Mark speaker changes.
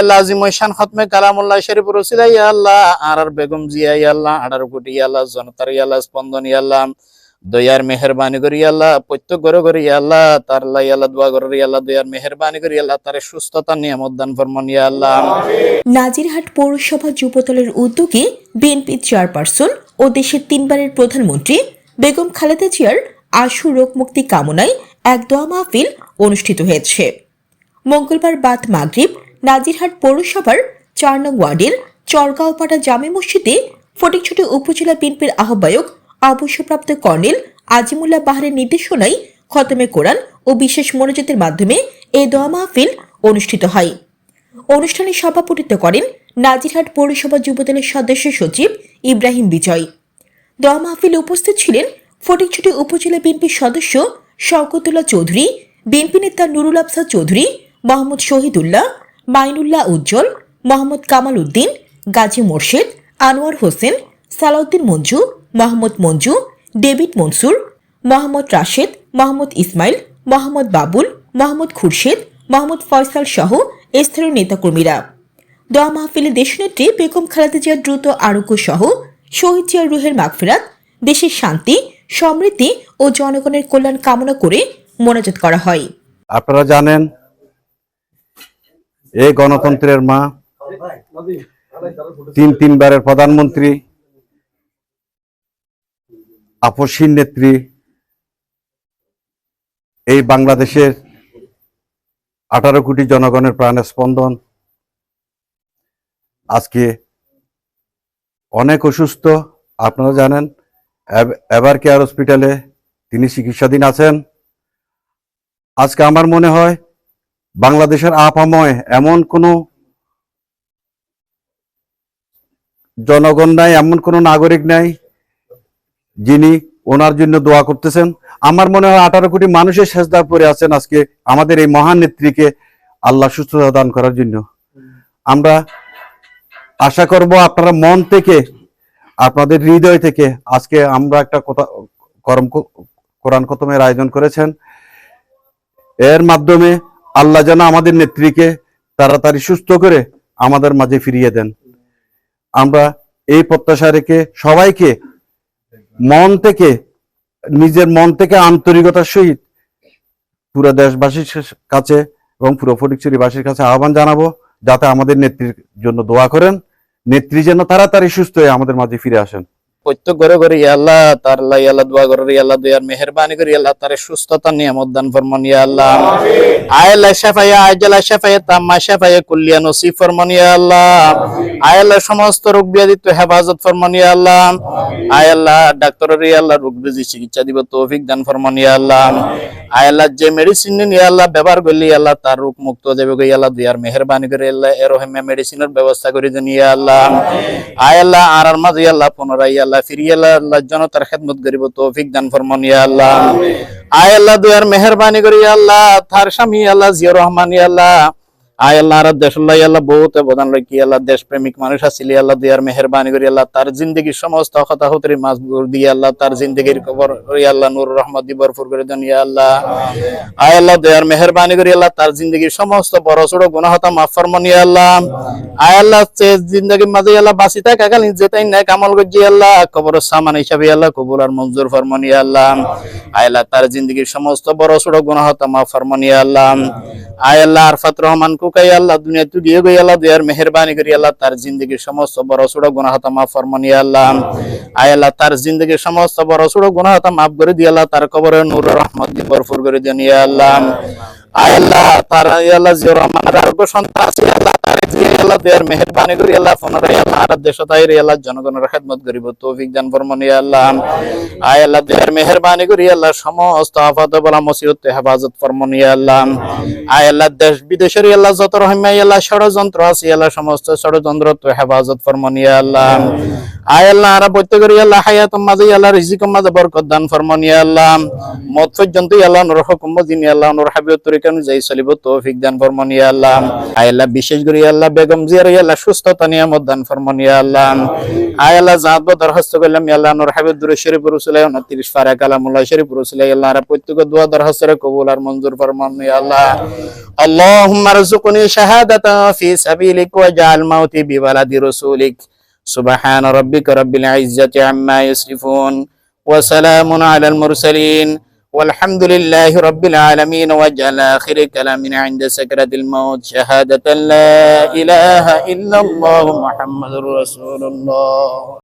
Speaker 1: আল্লাহ খতমে কালামুল্লাহ শরীফ ইয়া আল্লাহ বেগম জিয়া ইয়া আল্লাহ আঠারো কোটি ইয়া আল্লাহ, জনতার ইয়া আল্লাহ, স্পন্দন ইয়া আল্লাহ, দয়ার মেহরবানি করি আল্লাহ, প্রত্যেক ঘরে ঘরে আল্লাহ, তার দোয়া আল্লাহ, দয়ার মেহরবানি করি, আল্লাহ, তার সুস্থতা ইয়া আল্লাহ।
Speaker 2: নাজিরহাট পৌরসভা যুবদলের উদ্যোগে বিএনপি চেয়ারপারসন ও দেশের তিনবারের প্রধানমন্ত্রী বেগম খালেদা জিয়ার আশু রোগ মুক্তি কামনায় এক দোয়া মাহফিল অনুষ্ঠিত হয়েছে। মঙ্গলবার বাদ মাগরিব নাজিরহাট পৌরসভার চার নং ওয়ার্ডের চরগাঁওপাড়া জামে মসজিদে ফটিকছড়ি উপজেলা বিএনপির আহ্বায়ক অবসরপ্রাপ্ত কর্নেল আজিমুল্লাহ বাহারের নির্দেশনায় খতমে কোরআন ও বিশেষ মনোজাতের মাধ্যমে এই দোয়া মাহফিল অনুষ্ঠিত হয়। অনুষ্ঠানে সভাপতিত্ব করেন নাজিরহাট পৌরসভা যুবদলের সদস্য সচিব ইব্রাহিম বিজয়। দোয়া মাহফিলে উপস্থিত ছিলেন ফটিকছড়ি উপজেলা বিএনপির সদস্য শওকতুল্লাহ চৌধুরী, বিএনপি নেতা নুরুল আফসার চৌধুরী, মোহাম্মদ শহীদুল্লাহ মাইনুল্লাহ উজ্জ্বল, মোহাম্মদ কামাল উদ্দিন, গাজী মোর্শেদ, আনোয়ার হোসেন, সালাউদ্দিন মঞ্জু, মোহাম্মদ মঞ্জু, ডেভিড মনসুর, মোহাম্মদ রাশেদ, মোহাম্মদ ইসমাইল, মোহাম্মদ বাবুল, মোহাম্মদ খুরশেদ, মোহাম্মদ ফয়সাল সহ স্থানীয় নেতাকর্মীরা। দোয়া মাহফিলে দেশনেত্রী বেগম খালেদা জিয়ার দ্রুত আরোগ্য সহ শহীদ জিয়ার রুহের মাগফিরাত, দেশের শান্তি, সমৃদ্ধি ও জনগণের কল্যাণ কামনা করে মোনাজাত করা হয়।
Speaker 3: আপনারা জানেন এই গণতন্ত্রের মা, তিন, তিনবারের প্রধানমন্ত্রী আপসীর নেত্রী, এই বাংলাদেশের আঠারো কোটি জনগণের প্রাণের স্পন্দন। আজকে অনেক অসুস্থ, আপনারা জানেন, এব- এবার কেয়ার হসপিটালে তিনি চিকিৎসাধীন আছেন। আজকে আমার মনে হয় বাংলাদেশের আপাময় এমন কোনো জনগণ নাই, এমন কোনো নাগরিক নাই যিনি ওনার জন্য দোয়া করতেছেন। আমার মনে হয় আঠারো কোটি মানুষের সেজদা পরে আছেন আজকে আমাদের এই মহান নেত্রীকে আল্লাহ সুস্থতা দান করার জন্য। আমরা আশা করব আপনারা মন থেকে, আপনাদের হৃদয় থেকে আজকে আমরা একটা কথা করম কোরআন খতমের আয়োজন করেছেন। এর মাধ্যমে আল্লাহ যেন আমাদের নেত্রীকে তাড়াতাড়ি সুস্থ করে আমাদের মাঝে ফিরিয়ে দেন। আমরা এই প্রত্যাশা রেখে সবাইকে মন থেকে, নিজের মন থেকে আন্তরিকতার সহিত পুরো দেশবাসীর কাছে এবং পুরো ফটিকচুরিবাসীর কাছে আহ্বান জানাব, যাতে আমাদের নেত্রীর জন্য দোয়া করেন। নেত্রী যেন তাড়াতাড়ি সুস্থ হয়ে আমাদের মাঝে ফিরে আসেন।
Speaker 1: প্রত্যেক ঘরে ঘরে আল্লাহ তার আল্লাহ দোয়া করে আল্লাহ দোয়ার মেহরবানি করি আল্লাহ তার সুস্থতা নিয়ে দান ফরমান ইয়া আল্লাহ। আয়াল্লাহ শাফায়া আয়াল্লাহ শাফায়া তাম্মা শাফায়া কুল্লিয়া নসিব ফরমান ইয়া আল্লাহ। আয়াল্লাহ সমস্ত রোগ ব্যাধি তো হেফাজত ফরমান ইয়া আল্লাহ। আয়াল্লাহ ডাক্তারের ইয়া আল্লাহ রোগ ব্যাধি চিকিৎসা দিব তৌফিক দান ফরমান ইয়া আল্লাহ। আয়াল্লাহ যে মেডিসিন নিন আল্লাহ ব্যবহার করলি আল্লাহ তার রোগ মুক্ত দেবে গো ইয়া আল্লাহ দয়ার মেহরবানি করে আল্লাহ এরহিমা মেডিসিনের ব্যবস্থা করে দেন ইয়া আল্লাহ। আয়াল্লাহ আর আর মাঝে আল্লাহ পুনরায় আল্লাহ ফিরিয়ে আল্লাহ আল্লাহ জনতার খেদমত করিব তৌফিক দান ফরমান ইয়া আল্লাহ। আয় আল্লাহ দয়ার মেহরবানি করি আল্লাহ তার স্বামী আল্লাহ জিয়া রহমান ইয়া আল্লাহ। আয় আল্লাহ আর দেশ আল্লাহ আল্লাহ, বহুত অবদান রাখি। আল্লাহ দেশ প্রেমিক মানুষ ইয়া আল্লাহ দয়ার মেহরবানি করি, আল্লাহ তার জিন্দগির সমস্ত হতাহতরি মাজবুর দিয়ে আল্লাহ তার জিন্দগির কবর ইয়া আল্লাহ নূর রহমত দি ভরপুর করে দেন ইয়া আল্লাহ। আয় আল্লাহ দয়ার মেহরবানি করি, আল্লাহ তার জিন্দগির সমস্ত বড় ছোট গুনাহতা মাফ ফরমান ইয়া আল্লাহ। আয় আল্লাহ জিন্দগির মাঝে আল্লাহ, বাঁচি থাকা কাল যেতাই না কামাল করছি আল্লাহ। কবর সামান হিসাবে আল্লাহ, কবুল আর মঞ্জুর ফরমান ইয়া আল্লাহ। আয় আল্লাহ তার জিন্দগির সমস্ত বড় ছোট গুনাহতা মাফ ফরমান ইয়া আল্লাহ। আয় আল্লাহ আরফাত রহমান কুকাই আল্লাহ দুনিয়া তুগিয়ে গই আল্লাহ, দয়ার মেহরবানি করি আল্লাহ, তার জিন্দগির সমস্ত বড় ছোট গুণাহতা মাফ ফরমানি আল্লাহ। আয় আল্লাহ, তার জিন্দগির সমস্ত বড় ছোট গুনাহতা মাফ করে দিয়ে আল্লাহ, তার কবরে নূর রহমত দিয়ে ভরপুর করে দিয়ে আল্লাহ। আয় আল্লাহ, তার আল্লাহ জিয়া রহমানের আরোগ্য সন্তান আছে আল্লাহ হেফাজত আল্লাহ। ষড়যন্ত্র আছে, আল্লাহ সমস্ত ষড়যন্ত্র তো হেফাজত আল্লাহ। আয় আল্লাহ আর প্রত্যেকের হায়াত মাঝে রিজিক মাঝে বরকত দান আল্লাহ। মত পর্যন্ত দিন চলিব, তৌফিক দান ফরমান আল্লাহ। আয় আল্লাহ বিশেষ করে আল্লাহ বেগম জিয়ার ইয়া আল্লাহ সুস্থতা নিয়ামত দান ফরমান ইয়া আল্লাহ আয় আল্লাহ জাত দরখাস্ত করলাম ইয়া আল্লাহ নূর হাবিব দুরূদ শরীফ রসুলাই 29 পারা কালামুল্লাহ শরীফ রসুলাই আল্লাহ আর প্রত্যেক দোয়া দরখাস্ত রে কবুল আর মঞ্জুর ফরমান ইয়া আল্লাহ اللهم ارزقني شهادة في سبيلك واجعل موتي ببلد رسولك سبحان ربك رب العزة عما يصفون وسلام على المرسلين والحمد لله رب العالمين واجعل آخر كلامنا عند سكرة الموت شهادة لا إله إلا الله محمد رسول الله.